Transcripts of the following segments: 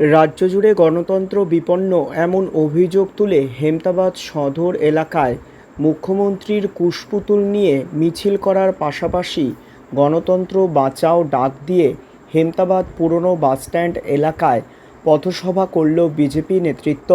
রাজ্য জুড়ে গণতন্ত্র বিপন্ন এমন অভিযোগ তুলে হেমতাবাদ সদর এলাকায় মুখ্যমন্ত্রীর কুশপুতুল নিয়ে মিছিল করার পাশাপাশি গণতন্ত্র বাঁচাও ডাক দিয়ে হেমতাবাদ পুরনো বাসস্ট্যান্ড এলাকায় পথসভা করল বিজেপি নেতৃত্ব।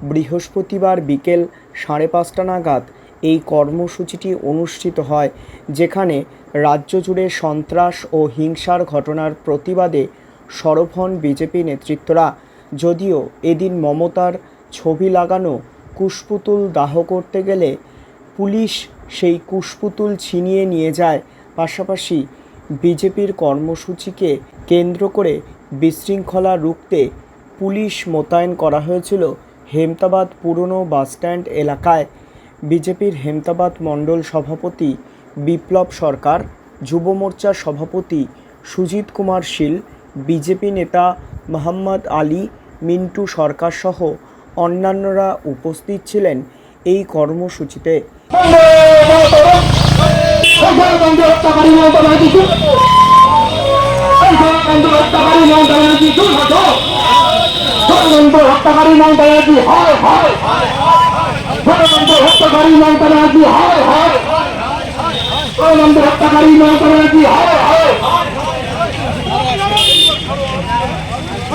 বৃহস্পতিবার বিকেল সাড়ে পাঁচটা নাগাদ এই কর্মসূচিটি অনুষ্ঠিত হয়, যেখানে রাজ্য জুড়ে সন্ত্রাস ও হিংসার ঘটনার প্রতিবাদে সরব হন বিজেপি নেতৃত্বরা। যদিও এদিন মমতার ছবি লাগানো কুশপুতুল দাহ করতে গেলে পুলিশ সেই কুশপুতুল ছিনিয়ে নিয়ে যায়। পাশাপাশি বিজেপির কর্মসূচিকে কেন্দ্র করে বিশৃঙ্খলা রুখতে পুলিশ মোতায়েন করা হয়েছিল হেমতাবাদ পুরনো বাসস্ট্যান্ড এলাকায়। বিজেপির হেমতাবাদ মণ্ডল সভাপতি বিপ্লব সরকার, যুব মোর্চার সভাপতি সুজিত কুমার শীল বিজেপি নেতা মোহাম্মদ আলী মিন্টু সরকার সহ অন্যান্যরা উপস্থিত ছিলেন এই কর্মসূচিতে। হত্যাকারী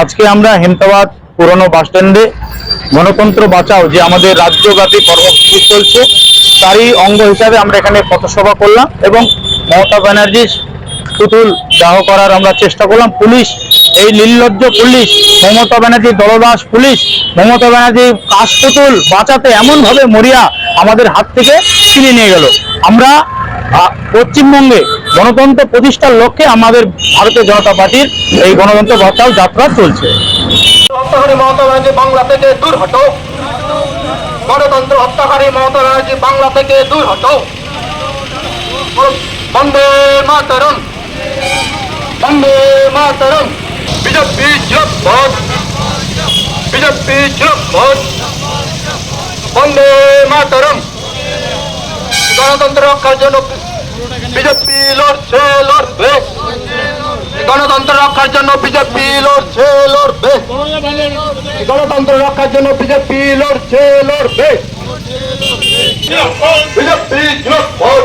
আজকে আমরা হেমতাবাদ পুরনো বাস স্ট্যান্ডে গণতন্ত্র বাঁচাও যে আমাদের রাজ্যব্যাপী কর্মসূচি চলছে, তারই অঙ্গ হিসাবে আমরা এখানে পথসভা করলাম এবং মমতা ব্যানার্জির পুতুল দাহ করার আমরা চেষ্টা করলাম। পুলিশ, এই নির্লজ্জ পুলিশ, মমতা ব্যানার্জির দলদাস পুলিশ, মমতা ব্যানার্জি কাশপুতুল বাঁচাতে এমনভাবে মরিয়া আমাদের হাত থেকে ছিনিয়ে নিয়ে গেল। আমরা পশ্চিমবঙ্গে গণতন্ত্র প্রতিষ্ঠার লক্ষ্যে আমাদের ভারতীয় জনতা পার্টির এই গণতন্ত্র বাঁচাও যাত্রা চলছে। বাংলা থেকে দূর হটো গণতন্ত্র হত্যাকারী মমতা ব্যানার্জি বাংলা থেকে দূর হটো বন্দে মাতরম। বন্দে মাতরম। বিজেপি জিরাপদ বিজেপি জিরাপদ বন্দে মাতরম। গণতন্ত্র রক্ষার জন্য বিজেপি লড়ছে লড়বে গণতন্ত্র রক্ষার জন্য বিজেপি লড়ছে লড়বে গণতন্ত্র রক্ষার জন্য বিজেপি লড়ছে লড়বে বিজেপি জিরাপদ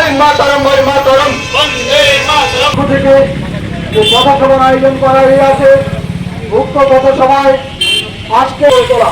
এই মাতরম থেকে যে পথসভার আয়োজন করা হয়ে আছে। উক্ত পথসভায় আজকে তোলা।